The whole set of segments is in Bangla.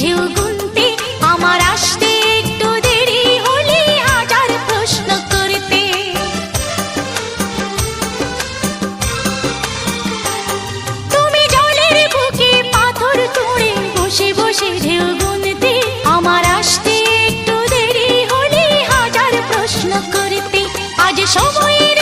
ঢেউ গুনতে আমার আসতে একটু দেরি হলে হাজার প্রশ্ন করতে। তুমি জলের বুকে পাথর তুড়ে বসে বসে ঢেউ গুনতে আমার আসতে একটু দেরি হলে হাজার প্রশ্ন করতে। আজ সময়ের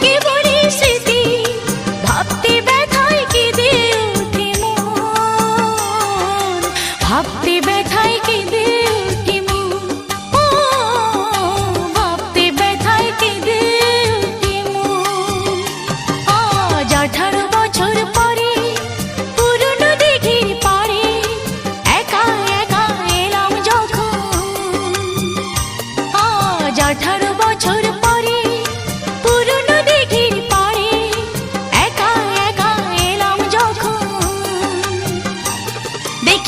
வாழ்க்கை